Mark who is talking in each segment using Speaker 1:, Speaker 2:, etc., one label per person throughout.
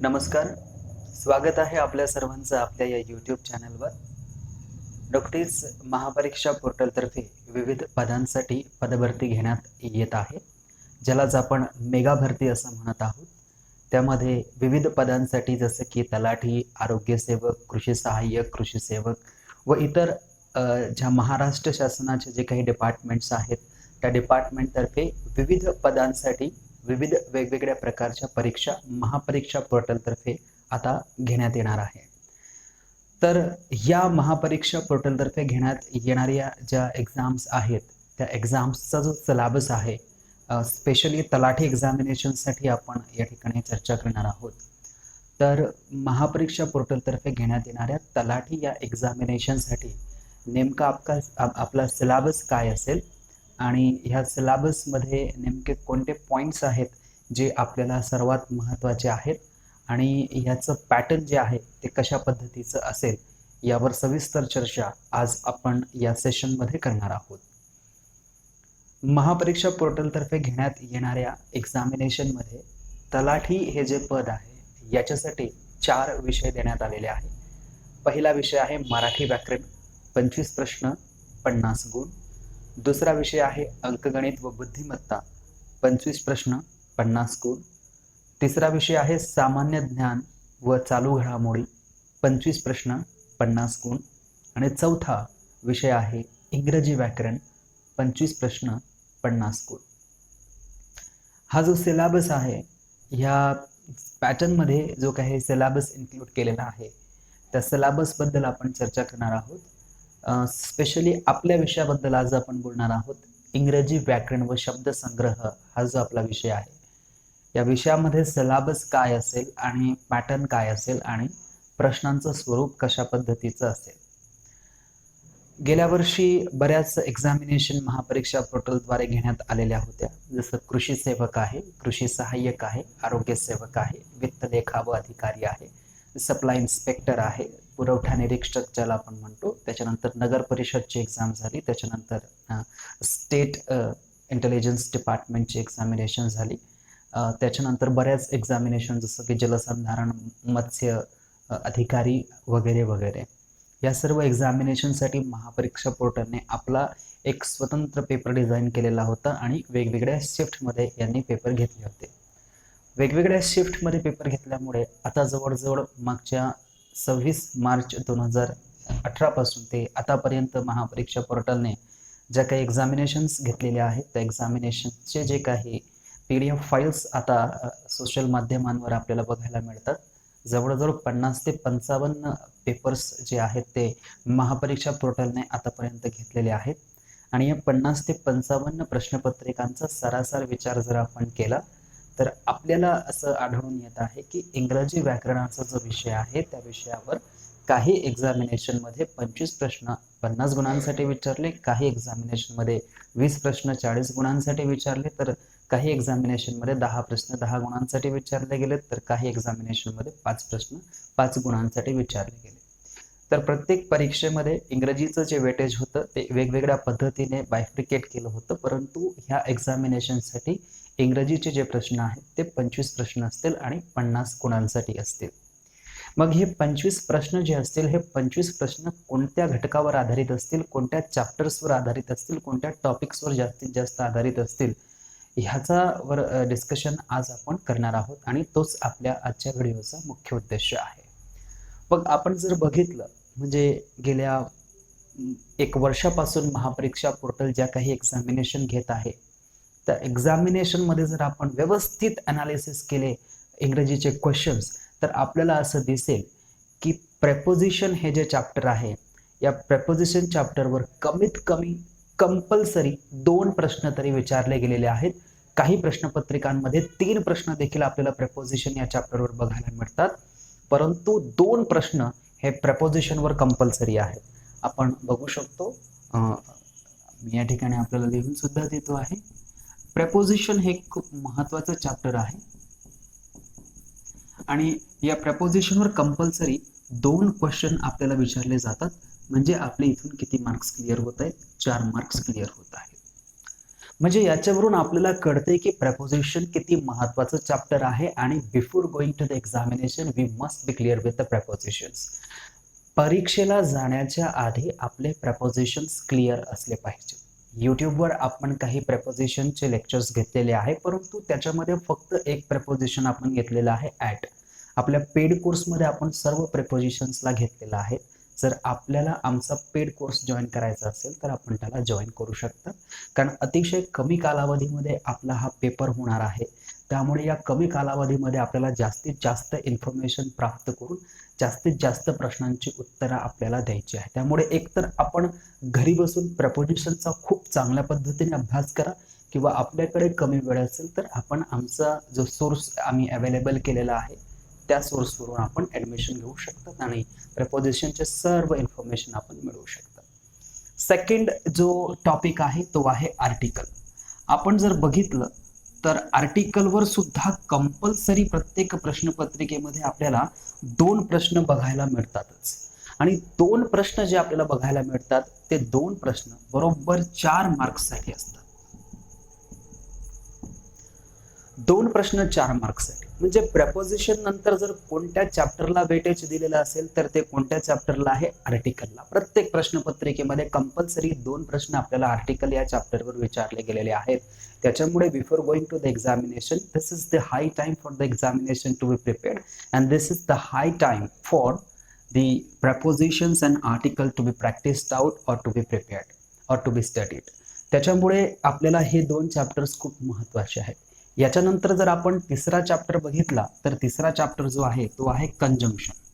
Speaker 1: नमस्कार. स्वागत आहे आपल्या सर्वांचं आपल्या या यूट्यूब चॅनलवर नुकतीच महापरीक्षा पोर्टलतर्फे विविध पदांसाठी पदभरती घेण्यात येत आहे. ज्यालाच आपण मेगा भरती असं म्हणत आहोत. त्यामध्ये विविध पदांसाठी जसं की तलाठी आरोग्यसेवक कृषी सहाय्यक कृषी सेवक व इतर ज्या महाराष्ट्र शासनाचे जे काही डिपार्टमेंट्स आहेत त्या डिपार्टमेंटतर्फे विविध पदांसाठी विविध वेगवेगळ्या प्रकारच्या परीक्षा महापरीक्षा पोर्टलतर्फे आता घेण्यात येणार आहे. तर या महापरीक्षा पोर्टलतर्फे घेण्यात येणाऱ्या ज्या एक्झाम्स आहेत त्या एक्झाम्सचा जो सिलेबस आहे स्पेशली तलाठी एक्झामिनेशनसाठी आपण या ठिकाणी चर्चा करणार आहोत. तर महापरीक्षा पोर्टलतर्फे घेण्यात येणाऱ्या तलाठी या एक्झामिनेशनसाठी नेमका आपका आपला सिलेबस काय असेल आणि ह्या सिलॅबसमध्ये नेमके कोणते पॉईंट्स आहेत जे आपल्याला सर्वात महत्त्वाचे आहेत? आणि ह्याचं पॅटर्न जे आहे ते कशा पद्धतीचं असेल? यावर सविस्तर चर्चा आज आपण या सेशनमध्ये करणार आहोत. महापरीक्षा पोर्टलतर्फे घेण्यात येणाऱ्या एक्झामिनेशनमध्ये तलाठी हे जे पद आहे याच्यासाठी चार विषय देण्यात आलेले आहे पहिला विषय आहे मराठी व्याकरण पंचवीस प्रश्न पन्नास गुण. दुसरा विषय आहे अंकगणित व बुद्धिमत्ता. पंचवीस प्रश्न पन्नास गुण तिसरा विषय आहे सामान्य ज्ञान व चालू घडामोडी. पंचवीस प्रश्न पन्नास गुण आणि चौथा विषय आहे इंग्रजी व्याकरण. पंचवीस प्रश्न पन्नास गुण हा जो सिलेबस आहे ह्या पॅटर्नमध्ये जो काही सिलेबस इन्क्लूड केलेला आहे त्या सिलेबसबद्दल आपण चर्चा करणार आहोत. स्पेशली आपल्या विषयाबद्दल आज आपण बोलणार आहोत. इंग्रजी व्याकरण व शब्दसंग्रह हा जो आपला विषय आहे. या विषयामध्ये सिलाबस काय असेल आणि पॅटर्न काय असेल आणि प्रश्नांचं स्वरूप कशा पद्धतीचं असेल. गेल्या वर्षी बऱ्याच एक्झामिनेशन महापरीक्षा पोर्टलद्वारे घेण्यात आलेल्या होत्या. जसं कृषी सेवक आहे कृषी सहाय्यक आहे आरोग्य सेवक आहे वित्त लेखा व अधिकारी आहे. सप्लाय इन्स्पेक्टर आहे. पुरवठा निरीक्षक ज्याला आपण म्हणतो त्याच्यानंतर नगर परिषदची एक्झाम झाली. त्याच्यानंतर स्टेट इंटेलिजन्स डिपार्टमेंटची एक्झामिनेशन झाली. त्याच्यानंतर बऱ्याच एक्झामिनेशन जसं की जलसंधारण मत्स्य अधिकारी वगैरे वगैरे. या सर्व एक्झामिनेशनसाठी महापरीक्षा पोर्टलने आपला एक स्वतंत्र पेपर डिझाईन केलेला होता आणि वेगवेगळ्या शिफ्टमध्ये यांनी पेपर घेतले होते. वेगवेगळ्या शिफ्टमध्ये पेपर घेतल्यामुळे आता जवळजवळ मागच्या सव्वीस मार्च दोन हजार अठरापासून ते आतापर्यंत महापरीक्षा पोर्टलने ज्या काही एक्झामिनेशन्स घेतलेल्या आहेत त्या एक्झामिनेशनचे जे काही पी डी एफ फाईल्स आता सोशल माध्यमांवर आपल्याला बघायला मिळतात. जवळजवळ पन्नास ते पंचावन्न पेपर्स जे आहेत ते महापरीक्षा पोर्टलने आतापर्यंत घेतलेले आहेत. आणि या पन्नास ते पंचावन्न प्रश्नपत्रिकांचा सरासर विचार जर आपण केला तर आपल्याला असं आढळून येत आहे की इंग्रजी व्याकरणाचा जो विषय आहे त्या विषयावर काही एक्झामिनेशनमध्ये पंचवीस प्रश्न पन्नास गुणांसाठी विचारले काही एक्झामिनेशनमध्ये वीस प्रश्न चाळीस गुणांसाठी विचारले तर काही एक्झामिनेशनमध्ये दहा प्रश्न दहा गुणांसाठी विचारले गेले तर काही एक्झामिनेशनमध्ये पाच प्रश्न पाच गुणांसाठी विचारले गेले. तर प्रत्येक परीक्षेमध्ये इंग्रजीचं जे वेटेज होतं ते वेगवेगळ्या पद्धतीने बायफ्रिकेट केलं होतं परंतु ह्या एक्झामिनेशनसाठी इंग्रजीचे जे प्रश्न आहेत ते पंचवीस प्रश्न असतील आणि पन्नास गुणांसाठी असतील. मग हे पंचवीस प्रश्न जे असतील हे पंचवीस प्रश्न कोणत्या घटकावर आधारित असतील कोणत्या चॅप्टर्सवर आधारित असतील कोणत्या टॉपिक्सवर जास्तीत जास्त आधारित असतील ह्याचा वर डिस्कशन आज आपण करणार आहोत आणि तोच आपल्या आजच्या व्हिडिओचा मुख्य उद्देश आहे. मग आपण जर बघितलं म्हणजे गेल्या एक वर्षापासून महापरीक्षा पोर्टल ज्या काही एक्झामिनेशन घेत आहे त्या एक्झामिनेशनमध्ये जर आपण व्यवस्थित अनालिसिस केले इंग्रजीचे क्वेश्चन्स तर आपल्याला असं दिसेल की प्रेपोजिशन हे जे चॅप्टर आहे या प्रेपोजिशन चॅप्टरवर कमीत कमी कंपल्सरी दोन प्रश्न तरी विचारले गेलेले आहेत. काही प्रश्नपत्रिकांमध्ये तीन प्रश्न देखील आपल्याला प्रेपोजिशन या चॅप्टरवर बघायला मिळतात. परंतु दोन प्रश्न हे प्रपोजिशनवर कंपल्सरी आहेत. आपण बघू शकतो. मी या ठिकाणी आपल्याला लिहून सुद्धा देतो आहे. प्रपोजिशन हे खूप महत्वाचं चॅप्टर आहे. आणि या प्रपोजिशनवर कंपल्सरी दोन क्वेश्चन आपल्याला विचारले जातात. म्हणजे आपले इथून किती मार्क्स क्लिअर होत आहेत? चार मार्क्स क्लिअर होत आहेत. म्हणजे याच्यावरून आपल्याला कळते की प्रपोजिशन किती महत्वाचं चॅप्टर आहे आणि before going to the examination we must be clear with the propositions परीक्षेला जाण्याच्या आधी आपले प्रपोजिशन्स क्लिअर असले पाहिजे यूट्यूबवर आपण काही प्रपोजिशनचे लेक्चर्स घेतलेले आहे परंतु त्याच्यामध्ये फक्त एक प्रपोजिशन आपण घेतलेलं आहे ॲट आपल्या पेड कोर्समध्ये आपण सर्व प्रपोजिशन्सला घेतलेलं आहे. जर आपल्याला आमचा पेड कोर्स जॉईन करायचा असेल तर आपण त्याला जॉईन करू शकता. कारण अतिशय कमी कालावधीमध्ये आपला हा पेपर होणार आहे. त्यामुळे या कमी कालावधीमध्ये आपल्याला जास्तीत जास्त इन्फॉर्मेशन प्राप्त करून जास्तीत जास्त प्रश्नांची उत्तरं आपल्याला द्यायची आहे. त्यामुळे एकतर आपण घरी बसून प्रपोजिशनचा खूप चांगल्या पद्धतीने अभ्यास करा किंवा आपल्याकडे कमी वेळ असेल तर आपण आमचा जो सोर्स आम्ही अवेलेबल केलेला आहे त्या सोर्सवरून आपण ॲडमिशन घेऊ शकतात आणि प्रपोजिशनचे सर्व इन्फॉर्मेशन आपण मिळवू शकतात. सेकंड जो टॉपिक आहे तो आहे आर्टिकल आपण जर बघितलं तर आर्टिकलवर सुद्धा कंपल्सरी प्रत्येक प्रश्नपत्रिकेमध्ये आपल्याला दोन प्रश्न बघायला मिळतातच. आणि दोन प्रश्न जे आपल्याला बघायला मिळतात ते दोन प्रश्न बरोबर चार मार्क्ससाठी असतात. दोन प्रश्न चार मार्क्स आहेत. म्हणजे प्रपोजिशन नंतर जर कोणत्या चॅप्टरला वेटेज दिलेलं असेल तर ते कोणत्या चॅप्टरला आहे? आर्टिकलला प्रत्येक प्रश्नपत्रिकेमध्ये कंपल्सरी दोन प्रश्न आपल्याला आर्टिकल या चॅप्टरवर विचारले गेलेले आहेत. त्याच्यामुळे before going to the examination this is the high time for the examination to be prepared and this is the high time for the propositions and article to be practised out or to be prepared or to be studied त्याच्यामुळे आपल्याला हे दोन chapters खूप महत्त्वाचे आहेत. याच्यानंतर जर आपण तिसरा चॅप्टर बघितला तर तिसरा चॅप्टर जो आहे तो आहे कंजंक्शन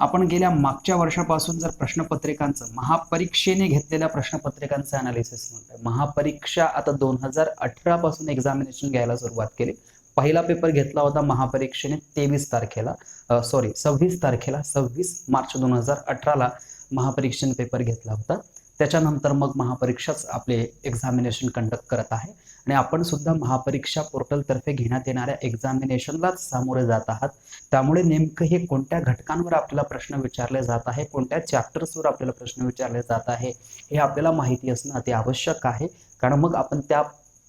Speaker 1: आपण गेल्या मागच्या वर्षापासून जर प्रश्नपत्रिकांचं महापरीक्षेने घेतलेल्या प्रश्नपत्रिकांचं अनालिसिस म्हणतोय. महापरीक्षा आता दोन हजार अठरा पासून एक्झामिनेशन घ्यायला सुरुवात केली. पहिला पेपर घेतला होता महापरीक्षेने तेवीस तारखेला सॉरी सव्वीस तारखेला सव्वीस मार्च दोन हजार अठराला महापरीक्षेने पेपर घेतला होता. त्याच्यानंतर मग महापरीक्षाच आपले एक्झामिनेशन कंडक्ट करत आहे. आणि आपण सुद्धा महापरीक्षा पोर्टलतर्फे घेण्यात येणाऱ्या एक्झामिनेशनलाच सामोरे जात आहात. त्यामुळे नेमकं हे कोणत्या घटकांवर आपल्याला प्रश्न विचारले जात आहे? कोणत्या चॅप्टर्सवर आपल्याला प्रश्न विचारले जात आहे? हे आपल्याला माहिती असणं अति आवश्यक आहे. कारण मग आपण त्या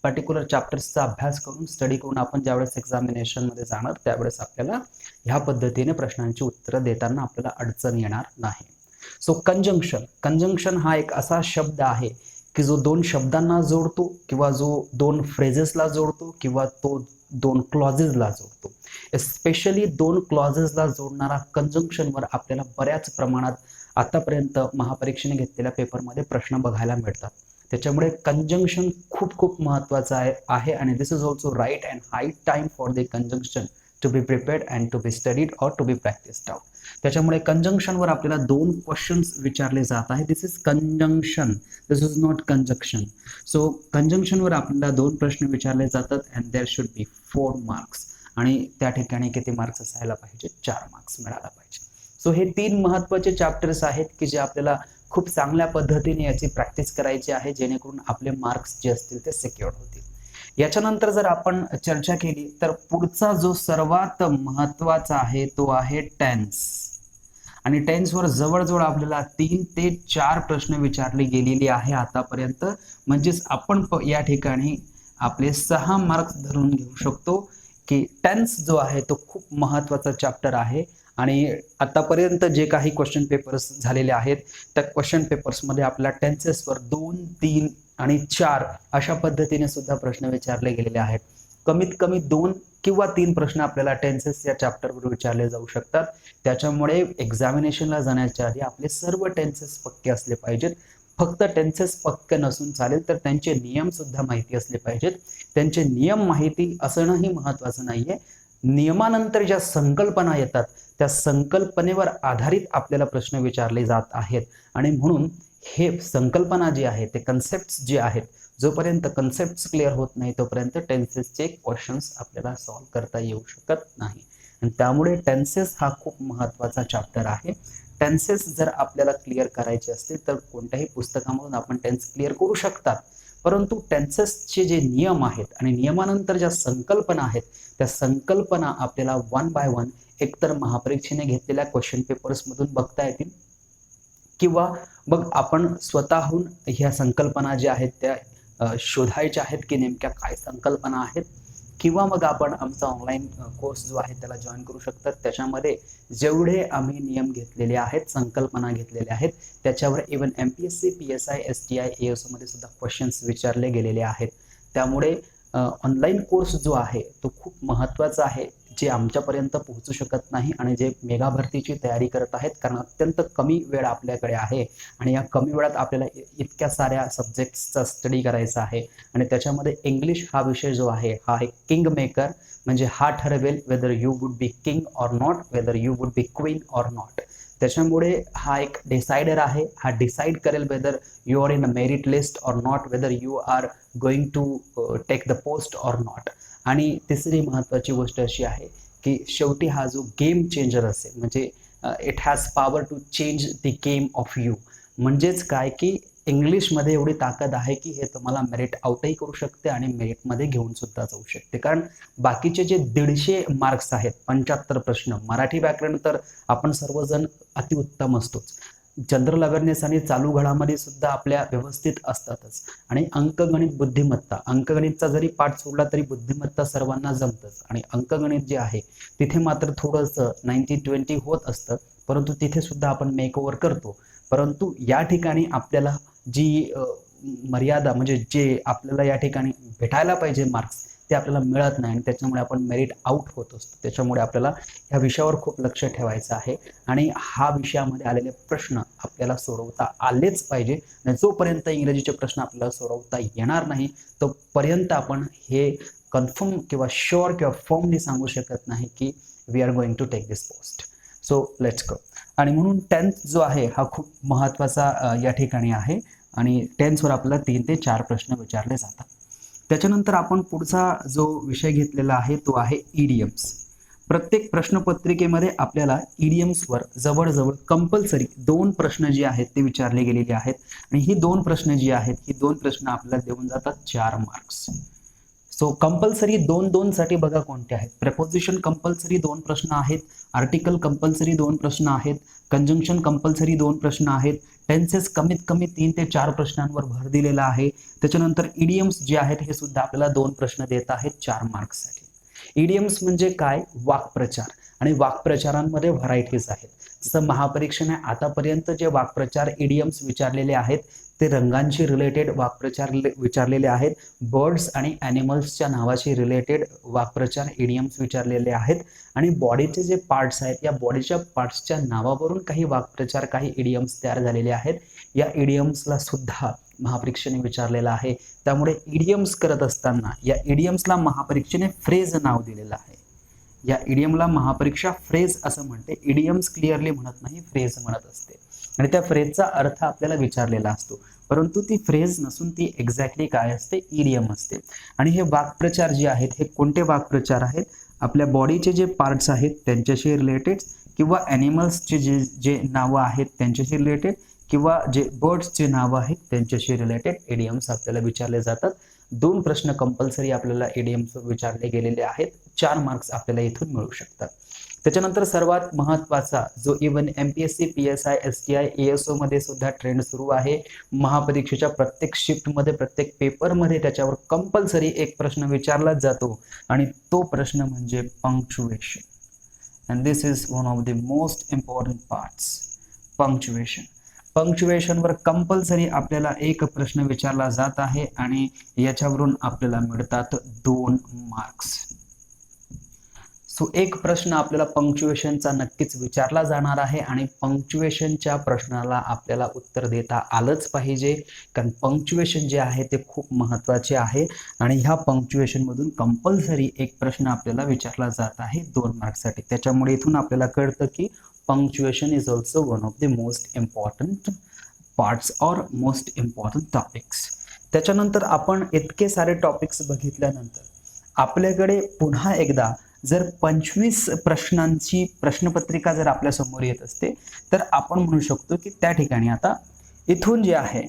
Speaker 1: पर्टिक्युलर चॅप्टर्सचा अभ्यास करून स्टडी करून आपण ज्यावेळेस एक्झामिनेशनमध्ये जाणार त्यावेळेस आपल्याला ह्या पद्धतीने प्रश्नांची उत्तरं देताना आपल्याला अडचण येणार नाही. सो कंजंक्शन कंजंक्शन हा एक असा शब्द आहे की जो दोन शब्दांना जोडतो किंवा जो दोन फ्रेजेसला जोडतो किंवा तो दोन क्लॉजेसला जोडतो. स्पेशली दोन क्लॉजेसला जोडणारा कंजंक्शनवर आपल्याला बऱ्याच प्रमाणात आतापर्यंत महापरीक्षेने घेतलेल्या पेपरमध्ये प्रश्न बघायला मिळतात. त्याच्यामुळे कंजंक्शन खूप खूप महत्त्वाचं आहे आहे. आणि this is also right and high time for the conjunction to be prepared and to be studied or to be practised out त्याच्यामुळे कंजंक्शनवर आपल्याला दोन क्वेश्चन्स विचारले जात आहे this is conjunction this is not conjunction so कंजंक्शनवर आपल्याला दोन प्रश्न विचारले जातात and there should be four marks आणि त्या ठिकाणी किती मार्क्स असायला पाहिजे? चार मार्क्स मिळायला पाहिजे. सो हे तीन महत्त्वाचे चॅप्टर्स आहेत की जे आपल्याला खूप चांगल्या पद्धतीने याची प्रॅक्टिस करायची आहे जेणेकरून आपले मार्क्स जे असतील ते सिक्युअर होतील. याच्यानंतर जर आपण चर्चा केली तर पुढचा जो सर्वात महत्त्वाचा आहे तो आहे टेन्स आणि टेन्सवर जवळजवळ आपल्याला तीन ते चार प्रश्न विचारले गेलेले आहे आतापर्यंत. म्हणजेच आपण या ठिकाणी आपले सहा मार्क्स धरून घेऊ शकतो की टेन्स जो आहे तो खूप महत्त्वाचा चॅप्टर आहे. आणि आतापर्यंत जे काही क्वेश्चन पेपर्स झालेले आहेत त्या क्वेश्चन पेपर्समध्ये आपल्या टेन्सेसवर दोन तीन आणि चार अशा पद्धतीने सुद्धा प्रश्न विचारले गेलेले आहेत. कमीत कमी दोन किंवा तीन प्रश्न आपल्याला टेन्सेस या चॅप्टरवर विचारले जाऊ शकतात. त्याच्यामुळे एक्झामिनेशनला जाण्याच्या आधी आपले सर्व टेन्सेस पक्के असले पाहिजेत. फक्त टेन्सेस पक्के नसून चालेल तर त्यांचे नियम सुद्धा माहिती असले पाहिजेत. त्यांचे नियम माहिती असणंही महत्वाचं नाहीये. नियमानंतर ज्या संकल्पना येतात त्या संकल्पनेवर आधारित आपल्याला प्रश्न विचारले जात आहेत. आणि म्हणून हे संकल्पना जी आहे ते कन्सेप्ट जे आहेत जोपर्यंत कन्सेप्ट क्लिअर होत नाही तोपर्यंत टेन्सेसचे क्वेश्चन्स आपल्याला सॉल्व्ह करता येऊ शकत नाही. आणि त्यामुळे टेन्सेस हा खूप महत्त्वाचा चॅप्टर आहे. टेन्सेस जर आपल्याला क्लिअर करायचे असतील तर कोणत्याही पुस्तकामधून आपण टेन्स क्लिअर करू शकतात परंतु टेन्सेसचे जे नियम आहेत आणि नियमानंतर ज्या संकल्पना आहेत त्या संकल्पना आपल्याला वन बाय वन एकतर महापरीक्षेने घेतलेल्या क्वेश्चन पेपर्समधून बघता येतील. किंवा मग आपण स्वतःहून ह्या संकल्पना ज्या आहेत त्या शोधायच्या आहेत की नेमक्या काय संकल्पना आहेत. किंवा मग आपण आमचा ऑनलाईन कोर्स जो आहे त्याला जॉईन करू शकतात. त्याच्यामध्ये जेवढे आम्ही नियम घेतलेले आहेत संकल्पना घेतलेल्या आहेत त्याच्यावर even M P S C P S I S T I A मध्ये सुद्धा क्वेश्चन्स विचारले गेलेले आहेत. त्यामुळे ऑनलाईन कोर्स जो आहे तो खूप महत्त्वाचा आहे जे आमच्यापर्यंत पोहोचू शकत नाही आणि जे मेगा भरतीची तयारी करत आहेत कारण अत्यंत कमी वेळ आपल्याकडे आहे आणि या कमी वेळात आपल्याला इतक्या साऱ्या सब्जेक्ट्सचा स्टडी करायचा आहे आणि त्याच्यामध्ये इंग्लिश हा विषय जो आहे हा एक किंग मेकर म्हणजे हा ठरवेल whether you would be king or not whether you would be queen or not त्याच्यामुळे हा एक डिसाइडर आहे. हा डिसाईड करेल whether you are in a merit list or not whether you are going to take the post or not आणि तिसरी महत्त्वाची गोष्ट अशी आहे की शेवटी हा जो गेम चेंजर असेल म्हणजे it has power to change the game of you म्हणजेच काय की इंग्लिशमध्ये एवढी ताकद आहे की हे तुम्हाला मेरिट आउटही करू शकते आणि मेरिटमध्ये घेऊन सुद्धा जाऊ शकते. कारण बाकीचे जे दीडशे मार्क्स आहेत पंच्याहत्तर प्रश्न मराठी व्याकरण तर आपण सर्वजण अतिउत्तम असतोच. जनरल अवेअरनेस आणि चालू घडामध्ये सुद्धा आपल्या व्यवस्थित असतातच. आणि अंकगणित बुद्धिमत्ता अंकगणितचा जरी पाठ सोडला तरी बुद्धिमत्ता सर्वांना जमतच. आणि अंकगणित जे आहे तिथे मात्र थोडंसं नाईन्टी ट्वेंटी होत असतं परंतु तिथे सुद्धा आपण मेकओव्हर करतो. परंतु या ठिकाणी आपल्याला जी मर्यादा म्हणजे जे आपल्याला या ठिकाणी भेटायला पाहिजे मार्क्स ते आपल्याला मिळत नाही आणि त्याच्यामुळे आपण मेरिट आउट होत असतो. त्याच्यामुळे आपल्याला ह्या विषयावर खूप लक्ष ठेवायचं आहे आणि हा विषयामध्ये आलेले प्रश्न आपल्याला सोडवता आलेच पाहिजे. आणि जोपर्यंत इंग्रजीचे प्रश्न आपल्याला सोडवता येणार नाही तोपर्यंत आपण हे कन्फर्म किंवा शुअर किंवा फॉर्मली सांगू शकत नाही की we are going to take this post so let's go आणि म्हणून टेन्थ जो आहे हा खूप महत्त्वाचा या ठिकाणी आहे. आणि टेन्सवर आपल्याला तीन ते चार प्रश्न विचारले जातात. त्याच्यानंतर आपण पुढचा जो विषय घेतलेला आहे तो आहे ईडीएम्स प्रत्येक प्रश्नपत्रिकेमध्ये आपल्याला ईडीएम्सवर जवळजवळ कंपल्सरी दोन प्रश्न जे आहेत ते विचारले गेलेले आहेत. आणि ही दोन प्रश्न जी आहेत ही दोन प्रश्न आपल्याला देऊन जातात चार मार्क्स सो कंपल्सरी दोन दोन साठी बघा कोणते आहेत. प्रपोजिशन कंपल्सरी दोन प्रश्न आहेत. आर्टिकल कंपल्सरी दोन प्रश्न आहेत. कंजंक्शन कंपल्सरी दोन प्रश्न आहेत. टेन्सेस कमीत कमी तीन ते चार प्रश्नांवर भर दिलेला आहे. त्याच्यानंतर इडियम्स जे आहेत हे सुद्धा आपल्याला दोन प्रश्न देत आहेत चार मार्क्ससाठी इडियम्स म्हणजे काय? वाक्प्रचार. आणि वाक्प्रचारांमध्ये व्हरायटीज आहेत. जसं महापरीक्षेने आतापर्यंत जे वाक्प्रचार इडियम्स विचारलेले आहेत ते रंगांशी रिलेटेड वाक्प्रचार विचारलेले आहेत. बर्ड्स आणि ॲनिमल्सच्या नावाशी रिलेटेड वाक्प्रचार इडियम्स विचारलेले आहेत. आणि बॉडीचे जे पार्ट्स आहेत या बॉडीच्या पार्ट्सच्या नावावरून काही वाक्प्रचार काही इडियम्स तयार झालेले आहेत. या इडियम्सला सुद्धा महापरीक्षेने विचारलेलं आहे. त्यामुळे इडियम्स करत असताना या इडियम्सला महापरीक्षेने फ्रेज नाव दिलेलं आहे. या इडियमला महापरीक्षा फ्रेज असं म्हणते. इडियम्स क्लिअरली म्हणत नाही फ्रेज म्हणत असते. आणि त्या फ्रेजचा अर्थ आपल्याला विचारलेला असतो. परंतु ती फ्रेज नसून ती एक्झॅक्टली काय असते? इडियम असते. आणि हे वाक्प्रचार जे आहेत हे कोणते वाक्प्रचार आहेत? आपल्या बॉडीचे जे पार्ट्स आहेत त्यांच्याशी रिलेटेड किंवा ॲनिमल्सचे जे जे नावं आहेत त्यांच्याशी रिलेटेड किंवा जे बर्ड्सचे नावं आहेत त्यांच्याशी रिलेटेड एडियम्स आपल्याला विचारले जातात. दोन प्रश्न कंपल्सरी आपल्याला एडियम्स विचारले गेलेले आहेत. चार मार्क्स आपल्याला इथून मिळू शकतात. त्याच्यानंतर सर्वात महत्त्वाचा जो even M P S C P S I S T I A S ओमध्ये सुद्धा ट्रेंड सुरू आहे. महापरीक्षेच्या प्रत्येक शिफ्टमध्ये प्रत्येक पेपरमध्ये त्याच्यावर कंपल्सरी एक प्रश्न विचारलाच जातो आणि तो प्रश्न म्हणजे punctuation and this is one of the most important parts punctuation पंक्च्युएशनवर compulsory आपल्याला एक प्रश्न विचारला जात आहे आणि याच्यावरून आपल्याला मिळतात दोन मार्क्स सो एक प्रश्न आपल्याला पंक्च्युएशनचा नक्कीच विचारला जाणार आहे आणि पंक्च्युएशनच्या प्रश्नाला आपल्याला उत्तर देता आलंच पाहिजे. कारण पंक्च्युएशन जे आहे ते खूप महत्त्वाचे आहे आणि ह्या पंक्च्युएशनमधून कंपल्सरी एक प्रश्न आपल्याला विचारला जात आहे दोन मार्क्ससाठी त्याच्यामुळे इथून आपल्याला कळतं की punctuation is also one of the most important parts or most important topics त्याच्यानंतर आपण इतके सारे टॉपिक्स बघितल्यानंतर आपल्याकडे पुन्हा एकदा जर पंचवीस प्रश्नांची प्रश्नपत्रिका जर आपल्यासमोर येत असते तर आपण म्हणू शकतो की त्या ठिकाणी आता इथून जे आहे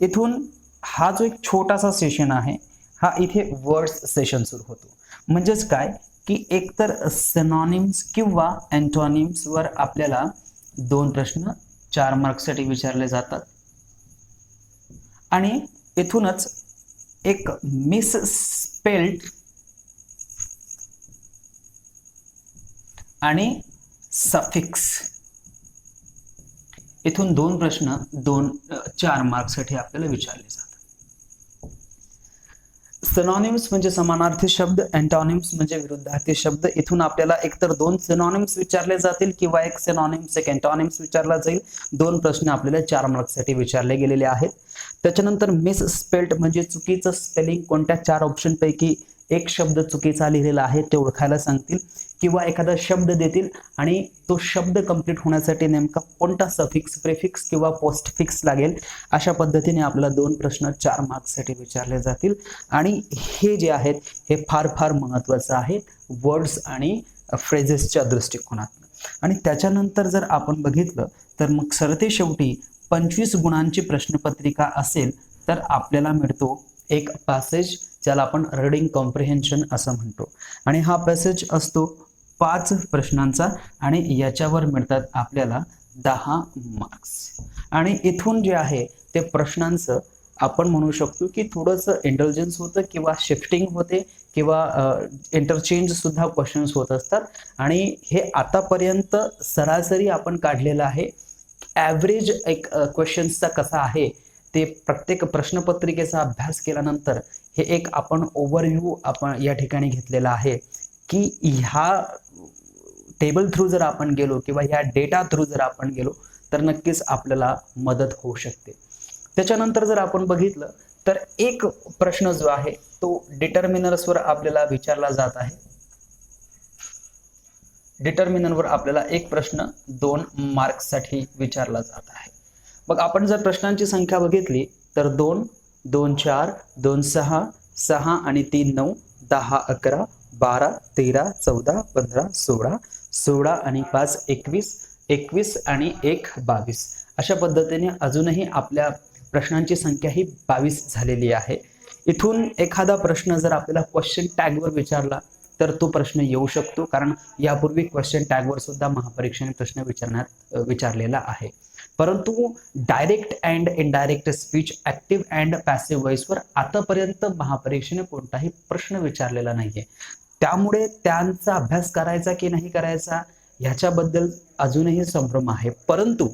Speaker 1: इथून हा जो एक छोटासा सेशन आहे हा इथे वर्ड्स सेशन सुरू होतो. म्हणजेच काय? की एकतर सिनॉनिम्स किंवा अँटॉनिम्सवर आपल्याला दोन प्रश्न चार मार्क्ससाठी विचारले जातात. आणि इथूनच एक मिस स्पेल्ड आणि सफिक्स इथून दोन प्रश्न दोन चार मार्क्ससाठी आपल्याला विचारले जातात. सनॉनिम्स म्हणजे समानार्थी शब्द अँटॉनिम्स म्हणजे विरुद्धार्थी शब्द. इथून आपल्याला एकतर दोन सिनॉनिम्स विचारले जातील किंवा एक सिनॉनिम्स एक अँटॉनिम्स विचारला जाईल. दोन प्रश्न आपल्याला चार मार्क्ससाठी विचारले गेलेले आहेत. त्याच्यानंतर मिस स्पेल्ट म्हणजे चुकीचं स्पेलिंग कोणत्या चार ऑप्शन पैकी एक शब्द चुकीचा लिहिलेला आहे ते ओळखायला सांगतील किंवा एखादा शब्द देतील आणि तो शब्द कंप्लीट होण्यासाठी नेमका कोणता सफिक्स प्रेफिक्स किंवा पोस्टफिक्स लागेल अशा पद्धतीने आपल्याला दोन प्रश्न चार मार्क्ससाठी विचारले जातील. आणि हे जे आहेत हे फार फार महत्त्वाचं आहे वर्ड्स आणि फ्रेजेसच्या दृष्टिकोनातून. आणि त्याच्यानंतर जर आपण बघितलं तर मग सरते शेवटी पंचवीस गुणांची प्रश्नपत्रिका असेल तर आपल्याला मिळतो एक पॅसेज ज्याला आपण रीडिंग कॉम्प्रिहेन्शन असं म्हणतो. आणि हा पॅसेज असतो पाच प्रश्नांचा आणि याच्यावर मिळतात आपल्याला दहा मार्क्स आणि इथून जे आहे ते प्रश्नांचं आपण म्हणू शकतो की थोडंसं इंटेलिजन्स होतं किंवा शिफ्टिंग होते किंवा इंटरचेंज सुद्धा क्वेश्चन्स होत असतात. आणि हे आतापर्यंत सरासरी आपण काढलेलं आहे. ॲव्हरेज एक क्वेश्चन्सचा कसा आहे? ते प्रत्येक प्रश्नपत्रिकेचा अभ्यास केल्यानंतर हे एक आपण ओव्हरव्ह्यू आपण या ठिकाणी घेतलेला आहे की ह्या टेबल थ्रू जर आपण गेलो किंवा ह्या डेटा थ्रू जर आपण गेलो तर नक्कीच आपल्याला मदत होऊ शकते. त्याच्यानंतर जर आपण बघितलं तर एक प्रश्न जो आहे तो डिटर्मिनर्सवर आपल्याला विचारला जात आहे. डिटर्मिनरवर आपल्याला एक प्रश्न दोन मार्क्ससाठी विचारला जात आहे. मग आपण जर प्रश्नांची संख्या बघितली तर दोन दोन चार दोन सहा सहा आणि तीन नऊ दहा अकरा बारा तेरा चौदा पंधरा सोळा सोळा आणि पाच एकवीस एकवीस आणि एक बावीस. अशा पद्धतीने अजूनही आपल्या प्रश्नांची संख्या ही बावीस झालेली आहे. इथून एखादा प्रश्न जर आपल्याला क्वेश्चन टॅगवर विचारला तर तो प्रश्न येऊ शकतो कारण यापूर्वी क्वेश्चन टॅगवर सुद्धा महापरीक्षेने प्रश्न विचारण्यात विचारलेला आहे. परंतु direct and indirect speech active and passive व्हॉइसवर आतापर्यंत महापरीक्षेने कोणताही प्रश्न विचारलेला नाहीये. त्यामुळे त्यांचा अभ्यास करायचा की नाही करायचा ह्याच्याबद्दल अजूनही संभ्रम आहे. परंतु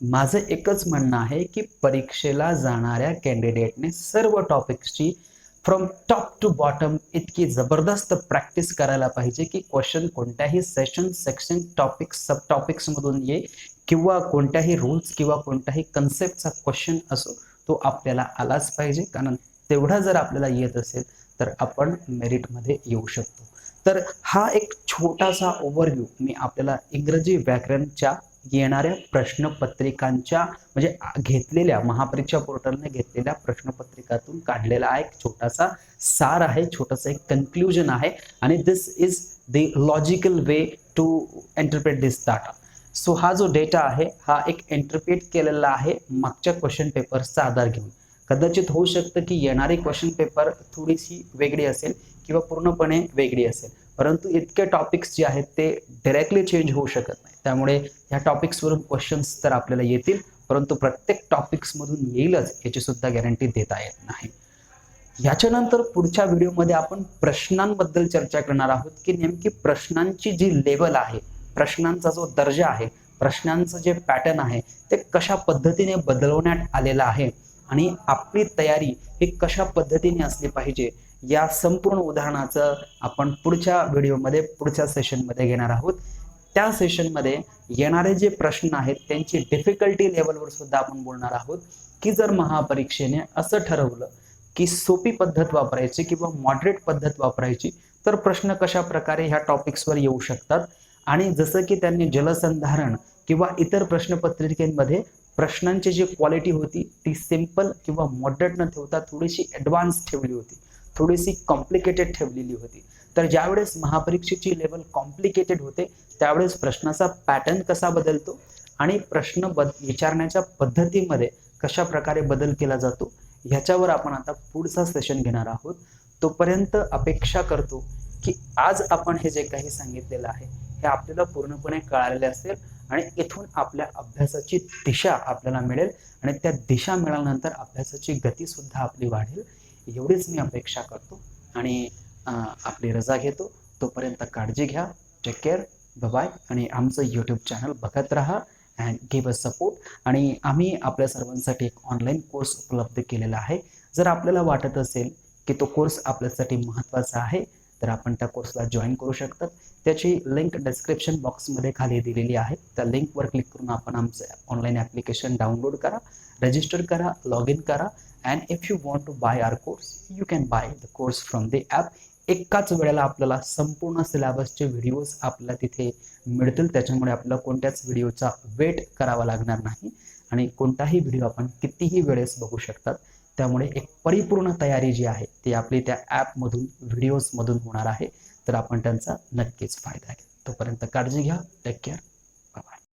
Speaker 1: माझं एकच म्हणणं आहे की परीक्षेला जाणाऱ्या कॅन्डिडेटने सर्व टॉपिक्सची फ्रॉम टॉप टू बॉटम इतकी जबरदस्त प्रॅक्टिस करायला पाहिजे की क्वेश्चन कोणत्याही सेशन सेक्शन टॉपिक्स सब टॉपिक्समधून ये. किंवा कोणत्याही रूल्स किंवा कोणत्याही कन्सेप्टचा क्वेश्चन असो तो आपल्याला आलाच पाहिजे. कारण तेवढा जर आपल्याला येत असेल तर आपण मेरिटमध्ये येऊ शकतो. तर हा एक छोटासा ओव्हरव्ह्यू मी आपल्याला इंग्रजी व्याकरणच्या येणाऱ्या प्रश्नपत्रिकांच्या म्हणजे घेतलेल्या महापरीक्षा पोर्टलने घेतलेल्या प्रश्नपत्रिकातून काढलेला हा एक छोटासा सार आहे छोटासा एक कन्क्ल्युजन आहे. आणि this is the logical way to interpret this data so हा जो डेटा आहे हा एक एंटरप्रेट केलेला आहे मागच्या क्वेश्चन पेपर्सचा आधार घेऊन. कदाचित होऊ शकतं की येणारी क्वेश्चन पेपर थोडीशी वेगळी असेल किंवा पूर्णपणे वेगळी असेल. परंतु इतके टॉपिक्स जे आहेत ते डायरेक्टली चेंज होऊ शकत नाही. त्यामुळे ह्या टॉपिक्सवरून क्वेश्चन्स तर आपल्याला येतील परंतु प्रत्येक टॉपिक्समधून येईलच याची सुद्धा गॅरंटी देता येत नाही. याच्यानंतर पुढच्या व्हिडिओमध्ये आपण प्रश्नांबद्दल चर्चा करणार आहोत की नेमकी प्रश्नांची जी लेवल आहे प्रश्नांचा जो दर्जा आहे प्रश्नांचं जे पॅटर्न आहे ते कशा पद्धतीने बदलवण्यात आलेलं आहे आणि आपली तयारी ही कशा पद्धतीने असली पाहिजे या संपूर्ण उदाहरणाचं आपण पुढच्या व्हिडिओमध्ये पुढच्या सेशनमध्ये घेणार आहोत. त्या सेशनमध्ये येणारे जे प्रश्न आहेत त्यांची डिफिकल्टी लेवलवर सुद्धा आपण बोलणार आहोत. की जर महापरीक्षेने असं ठरवलं की सोपी पद्धत वापरायची किंवा मॉडरेट पद्धत वापरायची तर प्रश्न कशा प्रकारे ह्या टॉपिक्सवर येऊ शकतात? आणि जसं की त्यांनी जलसंधारण किंवा इतर प्रश्नपत्रिकेमध्ये प्रश्नांची जी क्वालिटी होती ती सिंपल किंवा मॉडरेट न ठेवता थोडीशी ॲडव्हान्स ठेवली होती. थोडीशी कॉम्प्लिकेटेड ठेवलेली होती. तर ज्यावेळेस महापरीक्षेची लेवल कॉम्प्लिकेटेड होते त्यावेळेस प्रश्नाचा पॅटर्न कसा बदलतो आणि प्रश्न बद विचारण्याच्या पद्धतीमध्ये कशा प्रकारे बदल केला जातो ह्याच्यावर आपण आता पुढचा सेशन घेणार आहोत. तोपर्यंत अपेक्षा करतो की आज आपण हे जे काही सांगितलेलं आहे हे आपल्याला पूर्णपणे कळालेले असेल आणि इथून आपल्या अभ्यासाची दिशा आपल्याला मिळेल आणि त्या दिशा मिळाल्यानंतर अभ्यासाची गती सुद्धा आपली वाढेल. एवढीच मी अपेक्षा करतो आणि आपली रजा घेतो. तोपर्यंत काळजी घ्या. टेक केअर बाय आणि आमचं यूट्यूब चॅनल बघत राहा अँड गिव्ह अ सपोर्ट आणि आम्ही आपल्या सर्वांसाठी एक ऑनलाईन कोर्स उपलब्ध केलेला आहे. जर आपल्याला वाटत असेल की तो कोर्स आपल्यासाठी महत्त्वाचा आहे तर आपण त्या कोर्सला जॉईन करू शकतात. त्याची लिंक डिस्क्रिप्शन बॉक्समध्ये खाली दिलेली आहे. त्या लिंकवर क्लिक करून आपण आमचं ऑनलाईन ॲप्लिकेशन डाउनलोड करा रजिस्टर करा लॉग इन करा. And if you want to buy our course you can buy the course from the app एकाच वेळेला आपल्याला संपूर्ण सिलेबसचे व्हिडिओज आपल्याला तिथे मिळतील. त्याच्यामुळे आपल्याला कोणत्याच व्हिडिओचा वेट करावा लागणार नाही. आणि कोणताही व्हिडिओ आपण कितीही वेळेस बघू शकतात. त्यामुळे एक परिपूर्ण तयारी जी आहे ती आपली त्या ॲपमधून व्हिडिओजमधून होणार आहे. तर आपण त्यांचा नक्कीच फायदा घ्या. तोपर्यंत काळजी घ्या. Take care